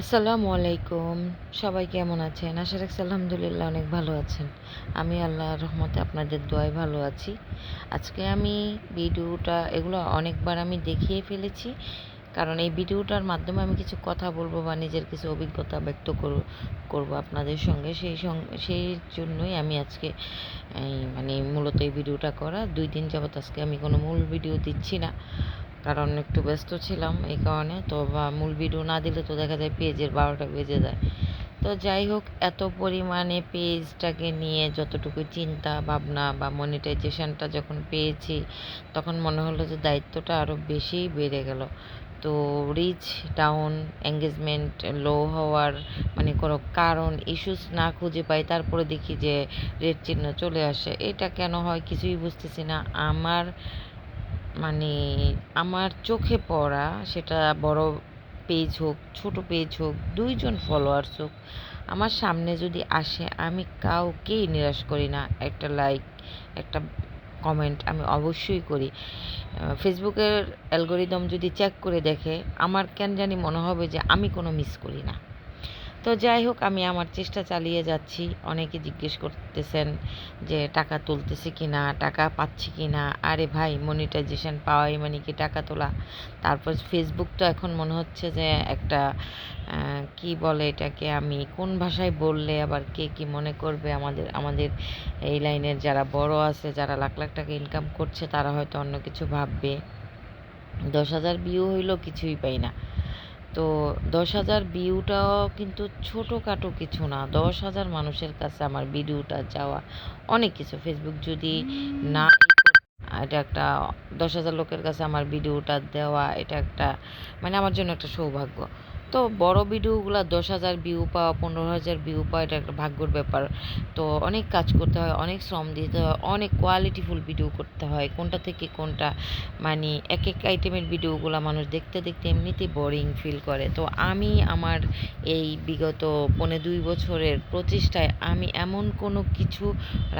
আসসালামু আলাইকুম। সবাই কেমন আছেন? আশা রাখছি আলহামদুলিল্লাহ অনেক ভালো আছেন। আমি আল্লাহর রহমতে আপনাদের দোয়ায় ভালো আছি। আজকে আমি ভিডিওটা, এগুলো অনেকবার আমি দেখিয়ে ফেলেছি। কারণ এই ভিডিওটার মাধ্যমে আমি কিছু কথা বলব বা নিজের কিছু অভিজ্ঞতা ব্যক্ত করব আপনাদের সঙ্গে। সেই সেই জন্যই আমি আজকে মানে মূলত এই ভিডিওটা করা। দুই দিন যাবত আজকে আমি কোনো মূল ভিডিও দিচ্ছি না। কারণ একটু ব্যস্ত ছিলাম এই কারণে, তো বা মূল ভিডিও না দিলে তো দেখা যায় পেজের বারোটা বেজে যায়। তো যাই হোক, এত পরিমাণে পেজটাকে নিয়ে যতটুকু চিন্তা, ভাবনা বা মনিটাইজেশনটা যখন পেয়েছি, তখন মনে হলো যে দায়িত্বটা আরও বেশিই বেড়ে গেল। তো রিচ ডাউন এঙ্গেজমেন্ট লো হওয়ার মানে কোনো কারণ ইস্যুস না খুঁজে পাই, তারপরে দেখি যে রেড চিহ্ন চলে আসে। এটা কেন হয় কিছুই বুঝতেছি না। আমার মানে আমার চোখে পড়া সেটা বড় পেজ হোক, ছোট পেজ হোক, দুইজন ফলোয়ার্স হোক, আমার সামনে যদি আসে, আমি কাউকেই নিরাশ করি না। একটা লাইক একটা কমেন্ট আমি অবশ্যই করি। ফেসবুকের অ্যালগোরিদম যদি চেক করে দেখে, আমার কেন জানি মনে হবে যে আমি কোনো মিস করি না। তো যাই হোক, আমি আমার চেষ্টা চালিয়ে যাচ্ছি। অনেকে জিজ্ঞেস করতেছেন যে, টাকা তুলতেছি কি না টাকা পাচ্ছি কি না আরে ভাই মনিটাইজেশন পাওয়াই মানে কি টাকা তোলা? তারপর ফেসবুক তো এখন মনে হচ্ছে যে, একটা কি বলে এটাকে, আমি কোন ভাষায় বললে আবার কে কি মনে করবে? আমাদের আমাদের এই লাইনের যারা বড় আছে, যারা লাখ লাখ টাকা ইনকাম করছে, তারা হয়তো অন্য কিছু ভাববে। দশ হাজার ভিউ হইলেও কিছুই পাই না। তো দশ হাজার ভিউটাও কিন্তু ছোটোখাটো কিছু না। দশ হাজার মানুষের কাছে আমার ভিডিওটা যাওয়া অনেক কিছু। ফেসবুক যদি না এটা একটা দশ হাজার লোকের কাছে আমার ভিডিওটা দেওয়া, এটা একটা মানে আমার জন্য একটা সৌভাগ্য। তো বড় ভিডিওগুলো দশ হাজার ভিউ পাওয়া পনেরো হাজার ভিউ পাওয়া এটা একটা ভাগ্যর ব্যাপার। তো অনেক কাজ করতে হয়, অনেক শ্রম দিতে হয়, অনেক কোয়ালিটিফুল ভিডিও করতে হয়, কোনটা থেকে কোনটা। মানে এক এক আইটেমের ভিডিওগুলো মানুষ দেখতে দেখতে এমনিতেই বোরিং ফিল করে। তো আমি আমার এই বিগত পনে দুই বছরের প্রচেষ্টায় আমি এমন কোনো কিছু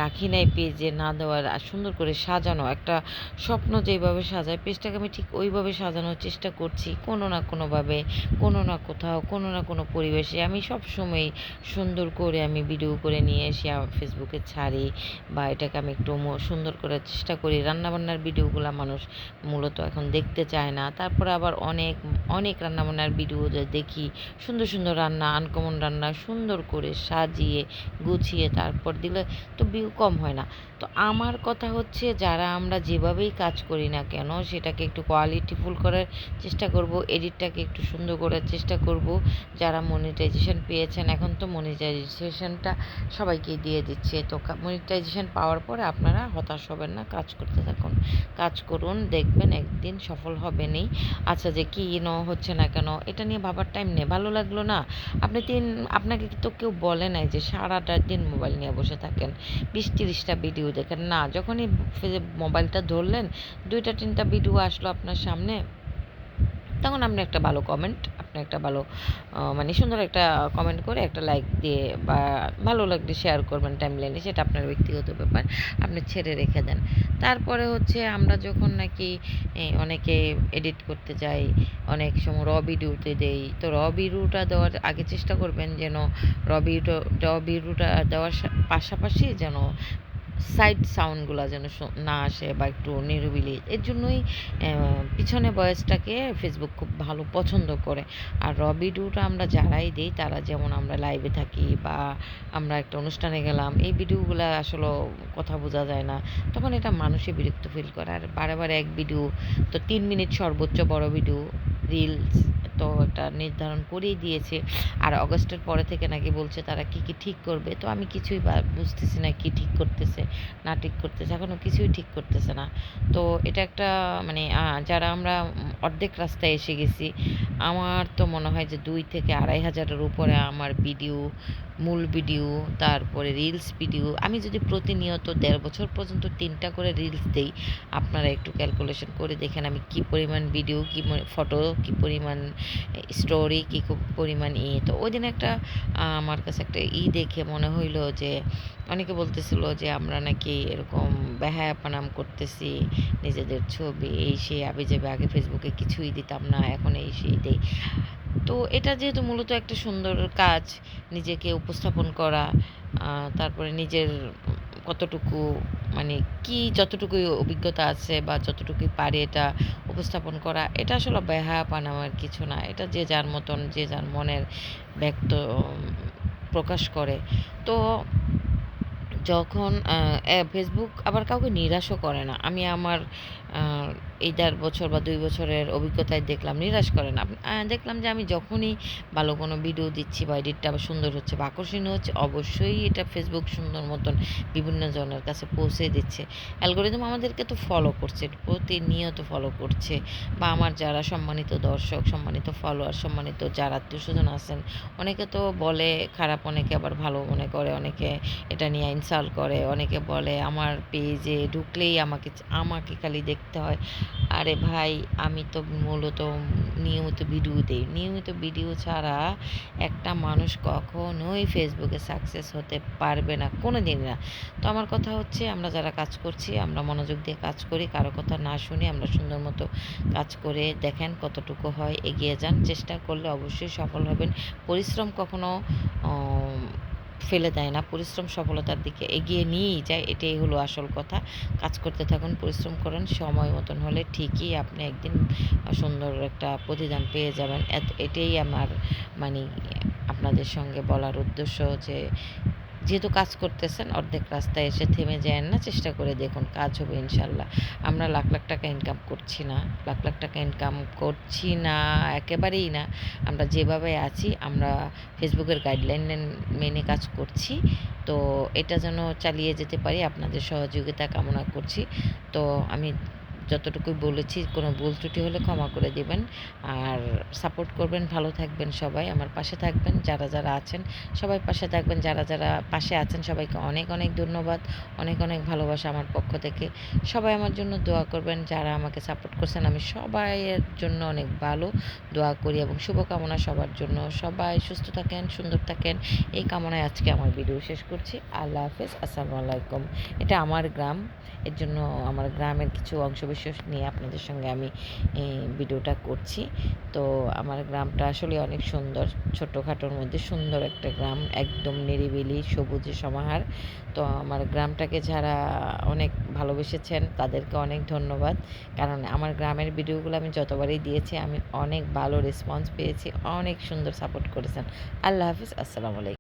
রাখি নাই পেজে না দেওয়ার সুন্দর করে সাজানো। একটা স্বপ্ন যেভাবে সাজায় পেজটাকে আমি ঠিক ওইভাবে সাজানোর চেষ্টা করছি কোনো না কোনোভাবে, কোনো না কোথাও, কোনো না কোনো পরিবেশে আমি সব সময় সুন্দর করে আমি ভিডিও করে নিয়ে এসে আমার ফেসবুকে ছাড়ি বা এটাকে আমি একটু সুন্দর করার চেষ্টা করি। রান্নাবান্নার ভিডিওগুলো মানুষ মূলত এখন দেখতে চায় না। তারপরে আবার অনেক অনেক রান্নাবান্নার ভিডিও দেখি, সুন্দর সুন্দর রান্না আনকমন রান্না সুন্দর করে সাজিয়ে, গুছিয়ে তারপর দিলে তো ভিউ কম হয় না। তো আমার কথা হচ্ছে যারা আমরা যেভাবেই কাজ করি না কেন, সেটাকে একটু কোয়ালিটিফুল করার চেষ্টা করব এডিটটাকে একটু সুন্দর করার চেষ্টা করব যারা মনিটাইজেশন পেয়েছেন। এখন তো মনিটাইজেশনটা সবাইকে দিয়ে দিচ্ছে। তো মনিটাইজেশন পাওয়ার পরে আপনারা হতাশ হবেন না, কাজ করতে থাকুন। কাজ করুন, দেখবেন একদিন সফল হবেনই। আচ্ছা যে কী ন হচ্ছে না কেন, এটা নিয়ে ভাবার টাইম নেই। ভালো লাগল না? আপনি তিন, আপনাকে তো কেউ বলে নাই যে সারাটা দিন মোবাইল নিয়ে বসে থাকেন? বিশ তিরিশটা ভিডিও দেখেন। না, যখনই মোবাইলটা ধরলেন, দুইটা, তিনটা ভিডিও আসলো আপনার সামনে। তখন আপনি একটা ভালো কমেন্ট আপনি একটা ভালো মানে সুন্দর একটা কমেন্ট করে একটা লাইক দিয়ে বা ভালো লাগলে শেয়ার করবেন টাইম লাইনে সেটা আপনার ব্যক্তিগত ব্যাপার, আপনি ছেড়ে রেখে দেন। তারপরে হচ্ছে আমরা যখন নাকি অনেকে এডিট করতে যাই, অনেক সময় র ভিডিওতে দেই, তো র ভিডিওটা দেওয়ার আগে চেষ্টা করবেন যেন র ভিডিও র ভিডিওটা দেওয়ার পাশাপাশি যেন সাইড সাউন্ডগুলো যেন না আসে বা একটু নিরিবিলি। এর জন্যই পিছনে বয়সটাকে ফেসবুক খুব ভালো পছন্দ করে। আর র ভিডিওটা আমরা যারাই দিই, তারা যেমন আমরা লাইভে থাকি বা আমরা একটা অনুষ্ঠানে গেলাম, এই ভিডিওগুলো আসলে কথা বোঝা যায় না। তখন এটা মানুষই বিরক্ত ফিল করে। আর বারে বারে এক ভিডিও তো তিন মিনিট সর্বোচ্চ বড় ভিডিও রিলস তো একটা নির্ধারণ করেই দিয়েছে। আর অগস্টের পরে থেকে নাকি বলছে তারা কি কি ঠিক করবে? তো আমি কিছুই বুঝতেছি না কি ঠিক করতেছে, না ঠিক করতেছে এখনও কিছুই ঠিক করতেছে না। তো এটা একটা মানে যারা আমরা অর্ধেক রাস্তায় এসে গেছি, আমার তো মনে হয় যে দুই থেকে আড়াই হাজারের উপরে আমার ভিডিও, মূল ভিডিও, তারপরে রিলস ভিডিও, আমি যদি প্রতিনিয়ত দেড় বছর পর্যন্ত তিনটা করে রিলস দেই, আপনারা একটু ক্যালকুলেশন করে দেখেন আমি কি পরিমাণ ভিডিও, কি ফটো কি পরিমাণ স্টোরি কী পরিমাণ ই? তো ওই দিন একটা আমার কাছে একটা ই দেখে মনে হইল যে, অনেকে বলতেছিল যে, আমরা নাকি এরকম বেহায়াপানাম করতেছি, নিজেদের ছবি, এই সেই আবে যাবে আগে ফেসবুকে কিছুই দিতাম না, এখন এই সেই দেই। তো এটা যেহেতু মূলত একটা সুন্দর কাজ, নিজেকে উপস্থাপন করা তারপরে নিজের কতটুকু মানে কি যতটুকু অভিজ্ঞতা আছে বা যতটুকুই পারে এটা উপস্থাপন করা, এটা আসলে বেহায়াপানামার কিছু না। এটা যে যার মতন, যে যার মনের ব্যক্ত, প্রকাশ করে। তো যখন ফেসবুক আবার কাউকে নিরাশও করে না। আমি আমার এই দেড় বছর বা দুই বছরের অভিজ্ঞতায় দেখলাম, নিরাশ করে না দেখলাম যে আমি যখনই ভালো কোনো ভিডিও দিচ্ছি বা এডিটটা সুন্দর হচ্ছে বা আকর্ষণীয় হচ্ছে, অবশ্যই এটা ফেসবুক সুন্দর মতন বিভিন্ন জনের কাছে পৌঁছে দিচ্ছে। অ্যালগোরিদম আমাদেরকে তো ফলো করছে, প্রতিনিয়ত ফলো করছে। বা আমার যারা সম্মানিত দর্শক, সম্মানিত ফলোয়ার সম্মানিত যারা আত্মীয় স্বজন আছেন, অনেকে তো বলে খারাপ, অনেকে আবার ভালো মনে করে, অনেকে এটা নিয়ে ইনসাল্ট করে, অনেকে বলে আমার পেজে ঢুকলেই আমাকে আমাকে খালি দেখতে হয়। আরে ভাই, আমি তো মূলত নিয়মিত ভিডিও দিই। নিয়মিত ভিডিও ছাড়া একটা মানুষ কখনোই ফেসবুকে সাকসেস হতে পারবে না কোনো দিন না। তো আমার কথা হচ্ছে, আমরা যারা কাজ করছি, আমরা মনোযোগ দিয়ে কাজ করি, কারও কথা না শুনে আমরা সুন্দর মতো কাজ করে দেখেন কতটুকু হয়, এগিয়ে যান। চেষ্টা করলে অবশ্যই সফল হবেন। পরিশ্রম কখনো ফেলে দেয় না। পরিশ্রম, সফলতার দিকে এগিয়ে নিয়েই যায়, এটাই হলো আসল কথা। কাজ করতে থাকুন, পরিশ্রম করেন, সময় মতন হলে ঠিকই আপনি একদিন সুন্দর একটা প্রতিদান পেয়ে যাবেন। এটাই আমার মানে আপনাদের সঙ্গে বলার উদ্দেশ্য যে যেহেতু কাজ করতেছেন, অর্ধেক রাস্তায় এসে থেমে যায় না, চেষ্টা করে দেখুন কাজ হবে ইনশাল্লাহ। আমরা লাখ লাখ টাকা ইনকাম করছি না, লাখ লাখ টাকা ইনকাম করছি না, একেবারেই না। আমরা যেভাবে আছি, আমরা ফেসবুকের গাইডলাইন মেনে কাজ করছি। তো এটা যেন চালিয়ে যেতে পারি, আপনাদের সহযোগিতা কামনা করছি। তো আমি যতটুকু বলেছি, কোনো ভুল ত্রুটি হলে ক্ষমা করে দেবেন। আর সাপোর্ট করবেন, ভালো থাকবেন সবাই, আমার পাশে থাকবেন, যারা যারা আছেন, সবাই পাশে থাকবেন, যারা যারা পাশে আছেন, সবাইকে অনেক অনেক ধন্যবাদ, অনেক অনেক ভালোবাসা আমার পক্ষ থেকে। সবাই আমার জন্য দোয়া করবেন, যারা আমাকে সাপোর্ট করছেন, আমি সবাইয়ের জন্য অনেক ভালো দোয়া করি এবং শুভকামনা সবার জন্য। সবাই সুস্থ থাকেন, সুন্দর থাকেন, এই কামনায় আজকে আমার ভিডিও শেষ করছি। আল্লাহ হাফেজ, আসসালামু আলাইকুম। এটা আমার গ্রাম, এর জন্য আমার গ্রামের কিছু অংশ বিশেষ নিয়ে আপনাদের সঙ্গে আমি ভিডিওটা করছি। তো আমার গ্রামটা আসলে অনেক সুন্দর। ছোটোখাটোর মধ্যে সুন্দর একটা গ্রাম, একদম নিরিবিলি সবুজে সমাহার। তো আমার গ্রামটাকে যারা অনেক ভালোবেসেছেন, তাদেরকে অনেক ধন্যবাদ। কারণ আমার গ্রামের ভিডিওগুলো আমি যতবারই দিয়েছি, আমি অনেক ভালো রেসপন্স পেয়েছি, অনেক সুন্দর সাপোর্ট করেছেন। আল্লাহ হাফিজ, আসসালামু আলাইকুম।